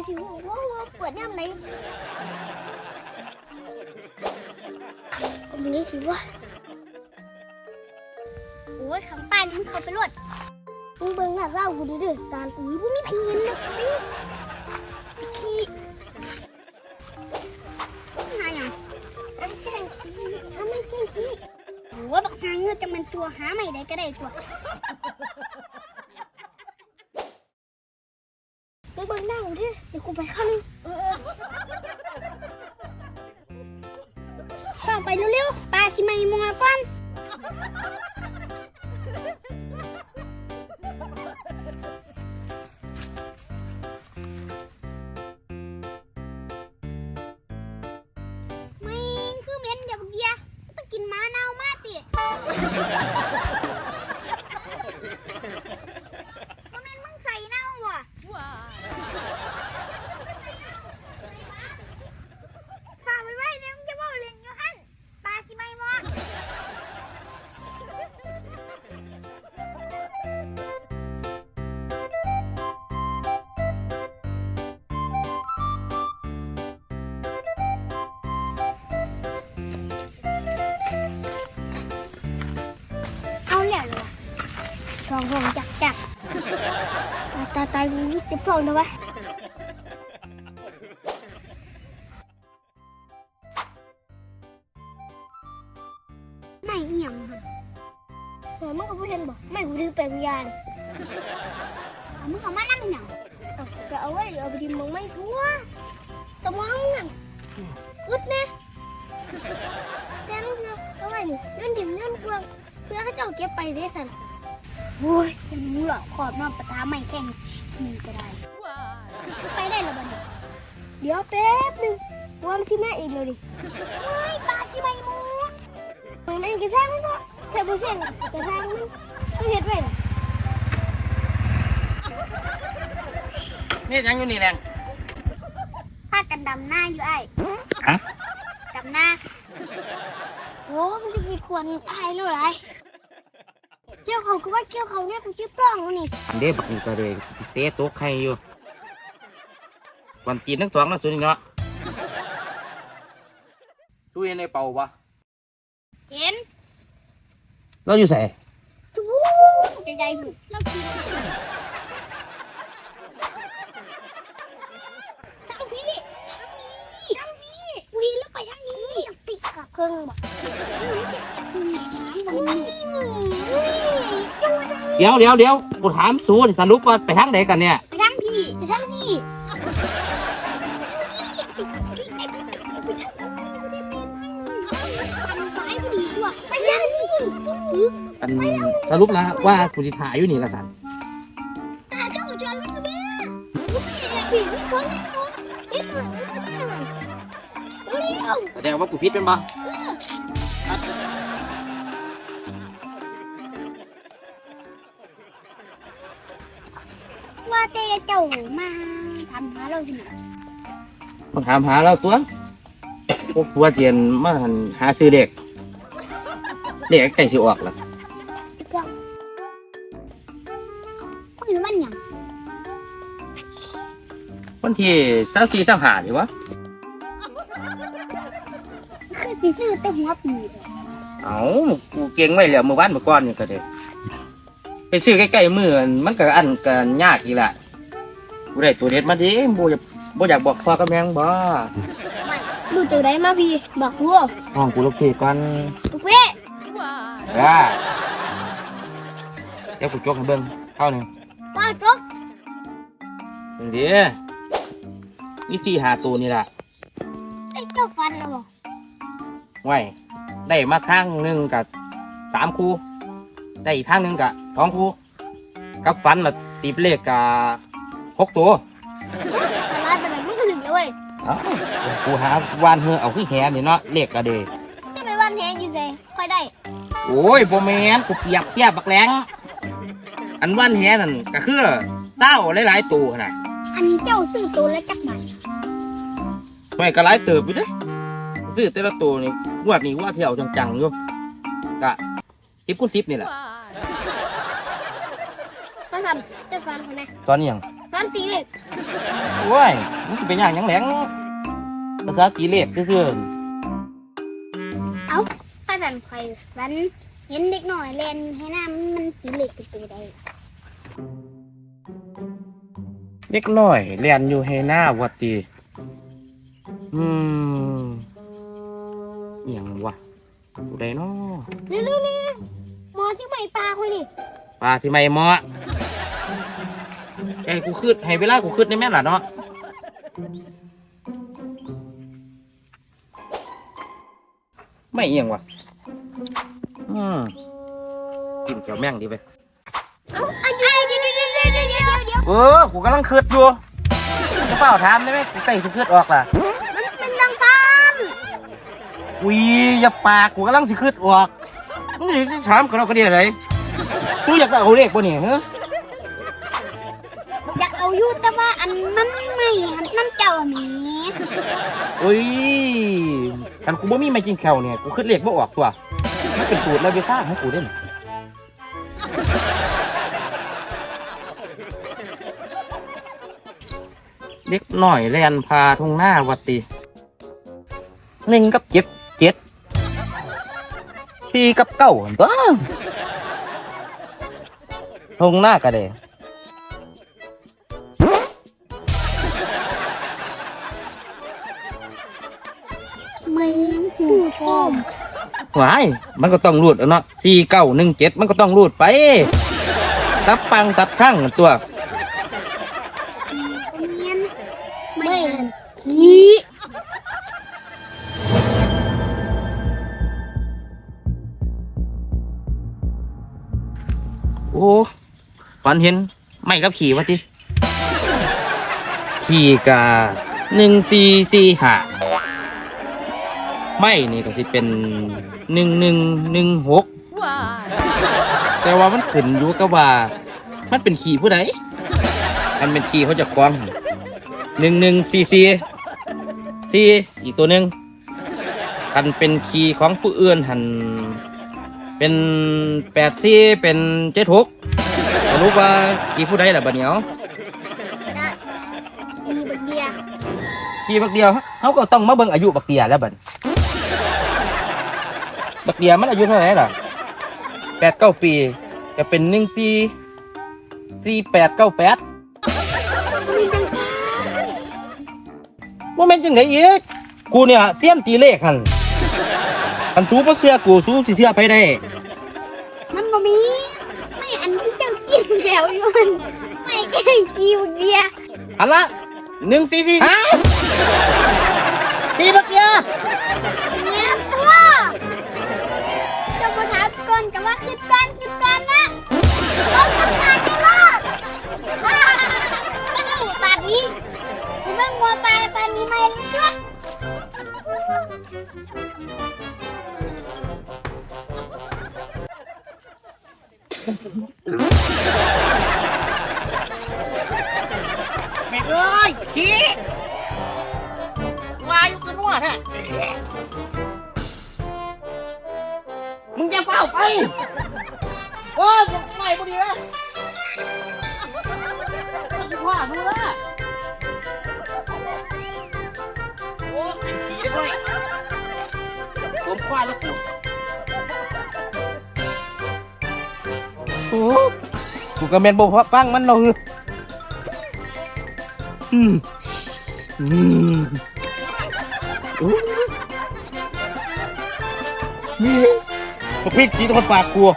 ห่วยไฟสิห่วยว้าวปิดย่ำไหนเอามือนี้สิวะโอ้ยขังป้ายมึงเข้าไปรวดมึงเบิ่งหน้าเล่ากูดิเด้อตาอุ้ยมึงมีไผเห็นนะนี่ขี้นายยังไอ้แจ้งขี้ทำไมแจ้งขี้โอ้ยบักนางเงือกจะมันตัวหาไม่ได้ก็ได้ตัว มึงเบิ่งหน้ากูดิ เดี๋ยวกูไปข้างนึงเออต้องไปเร็วๆปลาสิมาอีมัวก่อน ทองหงจักจักตายตายตายมึงจะพร้อมนะวะไม่เอี่ยมค่ะเออมึงก็พูดเห็นบอกไม่กูดื้อไปวิญญาณเอามึงเอามานั่งหนังเอาก็เอาไว้เอาไปดิมึงไม่ทั่วสมองมึงอะอึดนะแต่มึงคือเอาไว้นี่เงินดิ่มเงินกวางเพื่อให้เจ้าเก็บไปได้สัน โอ้ยยังมึงหรอกขอดมาปะทาไม่แข่งขี่ก็ได้ ไปได้แล้วบัดนี้เดี๋ยวแป๊บหนึงวามนสิแม่อีกเลยดิเฮ้ยปลาสิไม่มูมันนั่นกระแทกมันเนาะแทกไปเส้นกระแทกมันไม่เห็ดไว้ล่ะนี่ยังอยู่นี่แรงพากันดำหน้าอยู่ไอ้ฮะดำหน้าโอ้มันจะมีกวนตายแล้วไรเกี่ยวเขาก็ว่าเกี่ยวเขาเนี่ยกูชื่อปล้องวะนี่อันเด้บักนี่ก็เลยเตะโต๊ะใครอยู่วันจีนทั้งสองนะสุดนี่เนาะช่วยในเป่าปะเห็นเราอยู่ใส่ทูใจๆหูเรากินทางพี่ทางพี่วีแล้วไปทางนี้ ติดกับเครื่องบอกเดี๋ยวเดี๋ยวเดี๋ยวกูถามสูนสรุปว่าไปทางไหนกันเนี่ย ไปทางพี่ไปทางพี่ไปทางพี่อันสรุปแล้วว่ากูจะถ่ายอยู่นี่ละกันตาเจ้าจวนมันจะเบี้ยพี่พี่คนนี้คนนี้คนนี้ แสดงว่ากูผิดเป็นปะว่าแต่เจ้ามาทำหาเราที่ไหนมาถามหาเราตัวพวกผัวเจียนมาหันหาซื้อเด็กเด็กใกล้สิออกแล้วจะเจ้าคุยมันยังวันที่สามสี่สามห้าดีวะคือ สิซื้อแต่หัวปีเลยเอากูเก่งไว้แล้วเมื่อวานเมื่อก่อนนี่ก็เด้ไปซื้อใกล้ๆมือมันก็อันกันยากอีกแหละกูได้ตัวเด็ดมาดิบ่อยากบ่อยากบอกพ่อกับแม่งบ่ดูตัวไหนมาพี่บอกวัวห้องกูลูกเพก่อนลูกเว้ยจ้าเดี๋ยวกูจกให้เบิ่งเท่าหนึงป้าจ๊กนี่เด้นี่สี่หาตัวนี่ล่ะ ไว้ได้มาทางหนึงกับสามคู่ ได้อีกทางหนึงกับสองคู่กับฟันละตีบเลขกับหกตัวแต่ลายเป็นแบบมึงก็ถึงแล้วเว้ยเอ้ากูหาวานเฮือเอาขี้แหนี่เนาะเลขกระเดจะไปวันแทงอยู่เลยค่อยได้ โอ้ยโบแมนกูเปรียบเทียบบักแรงอันวันแหนั่นก็คือเศร้าหลายๆตัวน่ะอันนี้เจ้าซื้อตัวแล้วจักใบไม่ก็หลายเติบอยู่เด้ซื้อแต่ละตัวนี่ งวดนี้ว่าเที่ยวจังๆอยู่กะสิบคูณสิบนี่แหละมาทำเจ้าฟันคนไหนตอนนี้ยังฟันตีเล็กโอ้ยมันสิเป็นอย่างหยังแหลงภาษากีเลสซื่อเอ้าป้าสันคอยฝันเห็นเด็กหน่อยเล่นให้น้ำมันสีเหล็กเป็นตัวใดๆเล็กน้อยเรียนอยู่ให้หน้าวัดตีอืม อหย่างวะผู้ใดเนาะเร็วๆนี่หมอที่ใหม่ปลาคุยนี่ปลาที่ไม่เหมาะไอ้กูคืดให้เวลากูคืดในแม่นล่ะเนาะไม่เอียงวะอืมกินเกี่ยวแม่งดีไปเอ้าอันนี้เดี๋ยวเดี๋ยวเดี๋ยวเดี๋ยวเดี๋ยวเดี๋ยวเออกูกำลังคืดอยู่จะเปล่าถามได้ไหมกูใกล้จะคืดออกล่ะ มันเป็นดังฟัน อุ้ยอย่าปากกูกำลังสิคืดออกมึงอยากจะถามกันเราก็ได้เลยกูอยากจะเอาเลขบ่เนี่ยฮะอยากเอาอยู่แต่ว่าอันมันไม่หันน้ำเจ้าหมีอุ้ยกันกูบ่มีไม่กินแคลเนี่ยกูคืดเลขบ่ออกตัวมันเป็นสูตรแล้วเวซ่าของกูเด้นเล็กหน่อยแลนพาทงหน้าวัดตีหนึ่งกับเจ็ดเจ็ด สี่กับเก้าหั่นบ้าทงหน้ากระเดไม่หูพร้อมหวายมันก็ต้องรูดแล้วเนาะสี่เก้าหนึ่งเจ็ดมันก็ต้องรูดไปตับปังตัดข้างกันตัวเนียนไม่หันขี้ โอ้ฝันเห็นไม่กับขี่วะทีขี่กาหนึ่งสี่สี่ห้าไม่นี่ก็สิเป็นหนึ่งหนึ่งหนึ่งหกแต่ว่ามันขึ้นอยู่กับว่า มันเป็นขี่ผู้ใดมันเป็นขี่เขาจะคล้องหนึ่งหนึ่งสี่สี่สี่อีกตัวหนึ่งกันเป็นขี่ของผู้อื่นหัน เป็นแปดสี่เป็นเจ็ดหกสรุปว่าขี่ผู้ใดล่ะบัดเหนียวขี้บักเดียขี่บักเดียวเขาก็ต้องมาเบิ่งอายุบักเตียแล้วบัดบักเตียมันอายุเท่าไหร่ล่ะแปดเก้าปีจะเป็นหนึ่งสี่สี่แปดเก้าแปดมีดังฟันว่าแม่นจังไงอีกกูเนี่ยเสี้ยนตีเลขหัน คันสู้บ่เสื้อกูสู้สิเสื้อไปได้ มันบ่มีไม่อันที่เจ้ากินแล้วอยู่มันไม่แกล้งขี้บักเดียอันละหนึ่งสี่สี่ฮะตีบักเดียเนี่ยตัวเจ้าบ่ถามก่อนกับว่าคิดก่อนคิดก่อนนะต้องทำงานจะรอดอ่าก็ดูตานี้กูไม่งัวปลาปลามีไหมจ้ะ แม่เอ้ยขี้วาอยู่กันหัวแท้มึงจะเฝ้าไปโอ้ยไม่บุดีเลยว่าดูเละ ก็แมนบ่ฟังมันเราะอืมอืมอู้นี่พริกจีนคนปากกลัว